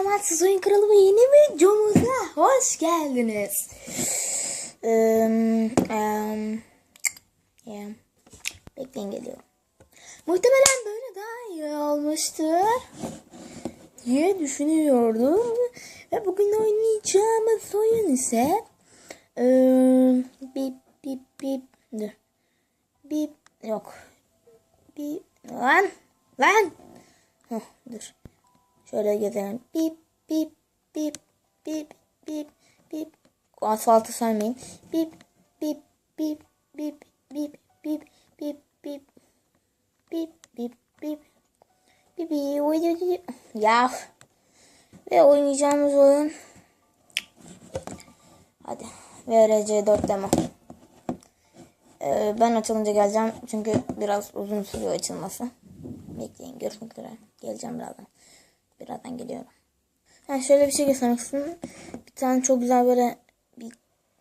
Amaçsız Oyun Kralı yeni videomuza hoş geldiniz. Um, um, yeah. Bekleyin geliyor. Muhtemelen böyle daha iyi olmuştur diye düşünüyordum. Ve bugün oynayacağımız oyun ise um, bip bip bip. Bip yok. Bip lan lan. Heh, dur. Şöyle gezelim. Bip bip bip bip bip bip. Asfaltı saymayın. Bip bip bip bip bip bip bip bip bip bip bip bip bip ya ve oynayacağımız oyun hadi VRC 4 demo ee, ben açılınca geleceğim çünkü biraz uzun sürüyor açılması bekleyin görüşmek üzere geleceğim birazdan birazdan geliyorum. Ha, şöyle bir şey göstermek istedim bir tane çok güzel böyle bir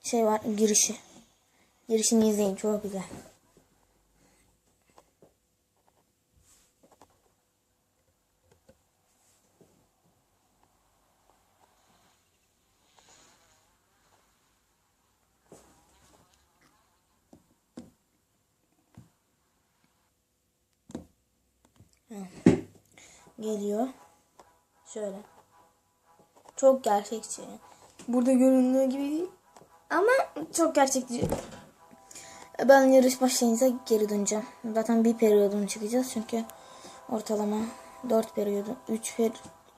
şey var girişi. Girişini izleyin çok güzel. Geliyor. Şöyle. Çok gerçekçi. Burada göründüğü gibi değil. Ama çok gerçekçi. Ben yarış başlayınca geri döneceğim. Zaten bir periyodunu çıkacağız çünkü ortalama 4 periyodu 3 per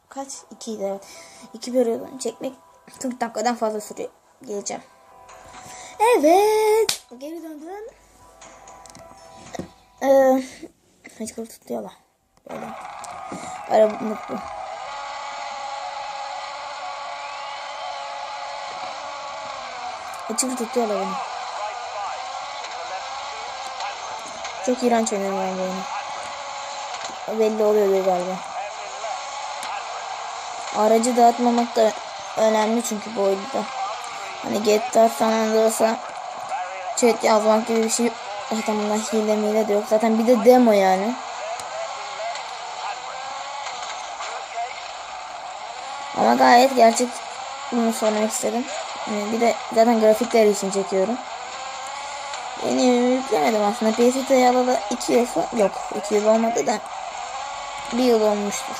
kaç? 2 idi evet. 2 periyodunu çekmek 40 dakikadan fazla sürüyor. Geleceğim. Evet. Geri döndüm. Ee, Hıçkırı tutuyorlar. Böyle. Araba mutlu. Hıçkırı tutuyorlar beni. Çok iğrenç oynuyorum ben oyunu. Belli oluyor galiba. Aracı dağıtmamak da önemli çünkü bu oyunda. Hani GTA San Andreas'a chat yazmak gibi bir şey zaten bunda hile mile de yok. Zaten bir de demo yani. Ama gayet gerçek bunu söylemek istedim. Ee, Bir de zaten grafikler için çekiyorum. Yeni yüklemedim aslında. PST'yi alalı 2 yıl. Yok 2 yıl olmadı da. 1 yıl olmuştur.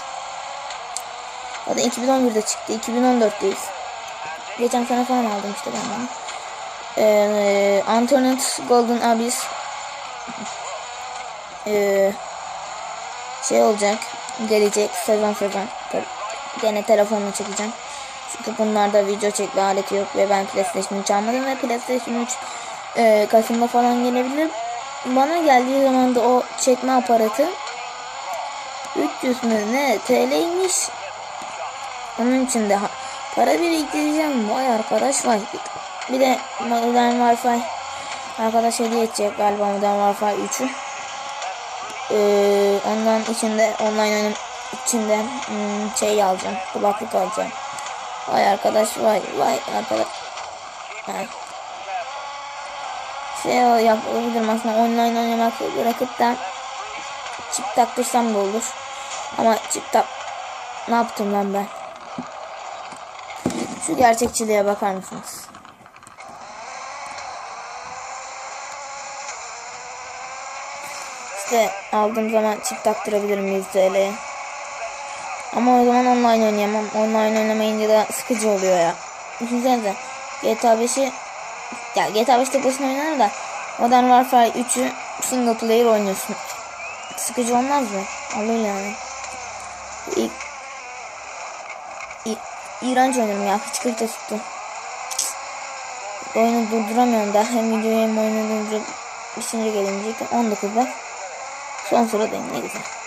Da 2011'de çıktı. 2014'teyiz. Geçen sene falan aldım işte ben bunu. Ee, Antoinette Golden Abyss ee, şey olacak gelecek sezon sezon gene telefonla çekeceğim çünkü bunlarda video çekme aleti yok ve ben PlayStation 3 almadım ve PlayStation 3 e, Kasım'da falan gelebilir bana geldiği zaman da o çekme aparatı 300 mü ne TL'ymiş onun için de para biriktireceğim vay arkadaş vay bir de Modern Wi-Fi arkadaş hediye edecek galiba Modern Wi-Fi 3'ü. Ee, ondan içinde online oyun içinde hmm, şey alacağım. Kulaklık alacağım. Vay arkadaş vay vay arkadaş. Ha. Şey yapabilirim aslında online oynamak bırakıp da çip taktırsam da olur. Ama çip tak ne yaptım lan ben? Şu gerçekçiliğe bakar mısınız? İşte aldığım zaman çift taktırabilirim 100 TL'ye. Ama o zaman online oynayamam. Online oynamayınca da sıkıcı oluyor ya. Düşünsenize GTA 5'i ya GTA 5'te başına oynanır da Modern Warfare 3'ü single player oynuyorsun. Sıkıcı olmaz mı? Olur yani. İ İ İğrenç oynarım ya. Hıçkırıkta tuttu. Oyunu durduramıyorum da. Hem videoyu hem oyunu durdurup işince gelince 19 bak. Son sıradayım ne güzel.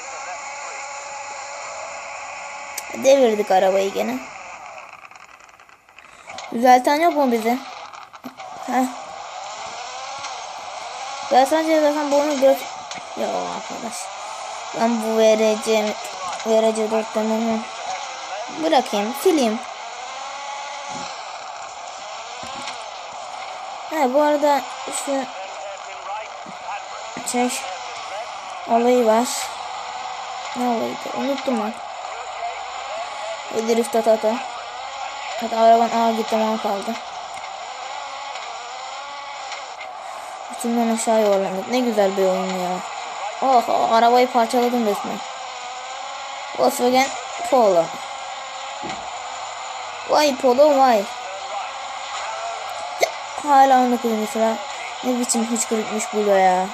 Devirdik arabayı gene. Düzelten yok mu bize? Heh. Ben sadece zaten bu oyunu grafik... Ya arkadaş. Ben bu. VRC 4 dememi bırakayım. Sileyim. He bu arada şu şey olayı var. Ne olayıydı? Unuttum ben. Drift ata ata. Hatta araban ağa gitti ağa kaldı. Bütünden aşağı yuvarlandık. Ne güzel bir oyun ya. Oh, oh arabayı parçaladım resmen. Volkswagen Polo. Vay Polo vay. Hala 19. sıra. Ne biçim hıçkırıkmış bu ya.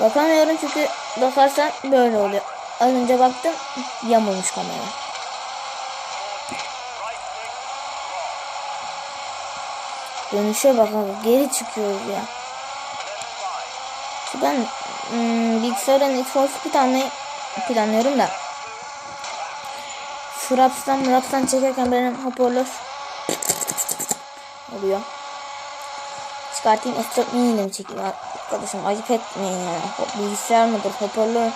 Bakamıyorum çünkü bakarsan böyle oluyor. Az önce baktım yamulmuş kamera. Dönüşe bak abi geri çıkıyoruz ya. Şu Ben hmm, bilgisayarda Need for Speed almayı planlıyorum da. Fraps'tan Mraps'tan çekerken benim hoparlör oluyor. Çıkartayım S4 mini mi çekeyim arkadaşım ayıp etmeyin ya. Bilgisayar mıdır, hoparlör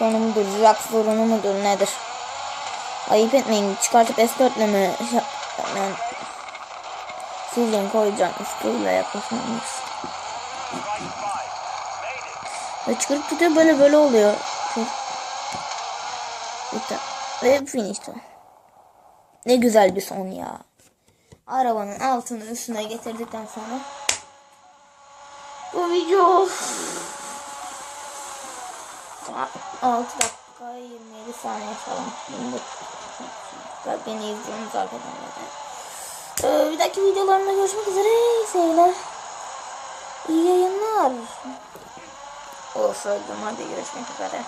sorunu mudur, jack sorunu mudur nedir? Ayıp etmeyin çıkartıp S4 ile mi yani sizden koyacağım üstüyle yaklaşmamız. Ve çıkarıp tutuyor böyle böyle oluyor. Bitti. Ve finish'ti. Ne güzel bir son ya. Arabanın altını üstüne getirdikten sonra bu video 6 dakika 27 saniye falan. Beni izliyorsunuz arkadan zaten. Ee, bir dahaki videolarımda görüşmek üzere. İyi seyirler. İyi yayınlar. O söyledim hadi görüşmek üzere.